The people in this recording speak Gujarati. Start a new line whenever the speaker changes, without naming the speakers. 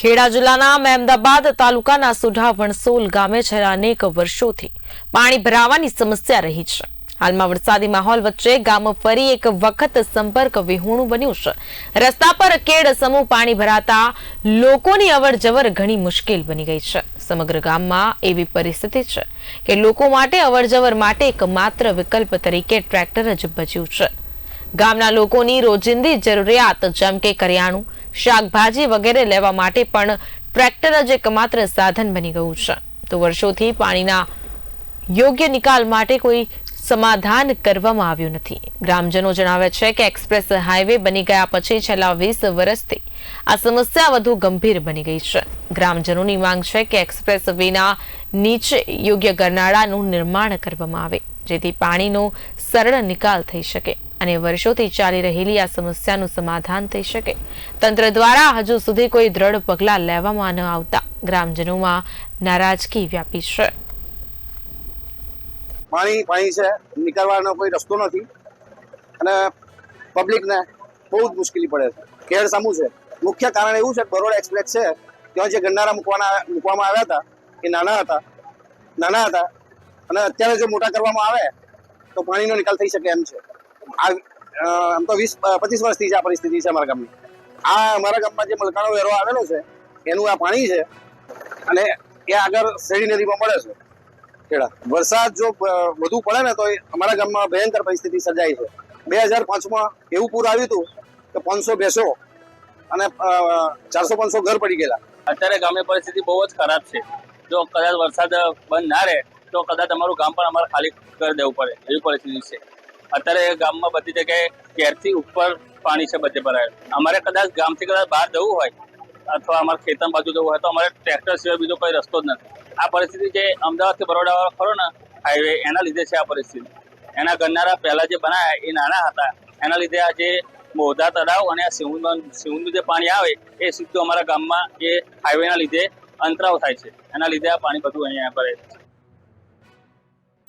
ખેડા જિલ્લાના મહેમદાબાદ તાલુકાના સુઢા વણસોલ ગામે છેલ્લા અનેક વર્ષોથી પાણી ભરાવાની સમસ્યા રહી છે. હાલમાં વરસાદી માહોલ વચ્ચે ગામ ફરી એક વખત સંપર્ક વિહોણું બન્યું છે. રસ્તા પર કેડ સમૂહ પાણી ભરાતા લોકોની અવરજવર ઘણી મુશ્કેલ બની ગઈ છે. સમગ્ર ગામમાં એવી પરિસ્થિતિ છે કે લોકો માટે અવરજવર માટે એક માત્ર વિકલ્પ તરીકે ટ્રેક્ટર જ બચ્યું છે. ગામના લોકોની રોજિંદી જરૂરિયાત, જેમ કે કરિયાણું શાકભાજી વગેરે લેવા માટે પણ ટ્રેક્ટર જ એકમાત્ર સાધન બની ગયું છે. તો વર્ષોથી પાણીના યોગ્ય નિકાલ માટે કોઈ સમાધાન કરવામાં આવ્યું નથી. ગ્રામજનો જણાવે છે કે એક્સપ્રેસ હાઈવે બની ગયા પછી છેલ્લા વીસ વર્ષથી આ સમસ્યા વધુ ગંભીર બની ગઈ છે. ગ્રામજનોની માંગ છે કે એક્સપ્રેસ વેના નીચે યોગ્ય ગરનાળાનું નિર્માણ કરવામાં આવે, જેથી પાણીનો સરળ નિકાલ થઈ શકે. અને વર્ષોથી ચાલી રહેલી આ સમસ્યાનું સમાધાન થઈ શકે. તંત્ર દ્વારા હજુ સુધી કોઈ દ્રઢ પગલાં લેવામાં ન આવતા. ગ્રામજનોમાં નારાજગી વ્યાપી છે.
પાણી પાણી છે. નીકળવાનો કોઈ રસ્તો નથી. અને પબ્લિકને બહુ જ મુશ્કેલી પડે છે. ખેડ સામું છે. મુખ્ય કારણ એવું છે કે બરોડા એક્સપ્રેસ છે, ત્યાં જે ગંડારા મૂકવાના, મૂકવામાં આવ્યા હતા, એ નાના હતા. નાના હતા. અને અત્યારે જો મોટા કરવામાં આવે, તો પાણીનો નિકાલ થઈ શકે એમ છે. આ આમ તો વીસ પચીસ વર્ષથી છે આ પરિસ્થિતિ છે અમારા ગામની. આ અમારા ગામમાં જે મલકાનો વેરો આવેલો છે, એનું આ પાણી છે, અને એ આગળ શેરી નદીમાં મળે છે. ખેડા વરસાદ જો વધુ પડે ને તો અમારા ગામમાં ભયંકર પરિસ્થિતિ સર્જાય છે. બે હજાર પાંચમાં એવું પૂર આવ્યું હતું કે પાંચસો બેસો અને ચારસો પાંચસો ઘર પડી ગયેલા.
અત્યારે ગામની પરિસ્થિતિ બહુ જ ખરાબ છે. જો કદાચ વરસાદ બંધ ના રહે, તો કદાચ અમારું ગામ પણ અમારે ખાલી કરી દેવું પડે. એવી પરિસ્થિતિ છે. અત્યારે ગામમાં બધી જગ્યાએ કેરથી ઉપર પાણી છે બધે ભરાયેલું. અમારે કદાચ ગામથી કદાચ બહાર જવું હોય, અથવા અમારે ખેતર બાજુ જવું હોય, તો અમારે ટ્રેક્ટર સિવાય બીજો કોઈ રસ્તો જ નથી. આ પરિસ્થિતિ જે અમદાવાદથી બરોડા ખરો ને હાઈવે એના લીધે છે આ પરિસ્થિતિ. એના ગરનારા પહેલા જે બનાયા, એ નાના હતા. એના લીધે આ જે મોધા તળાવ અને આ સિંહુનું સિંહુનું જે પાણી આવે, એ સીધું અમારા ગામમાં એ હાઈવેના લીધે અંતરાવ થાય છે. એના લીધે આ પાણી બધું અહીંયા ભરે છે.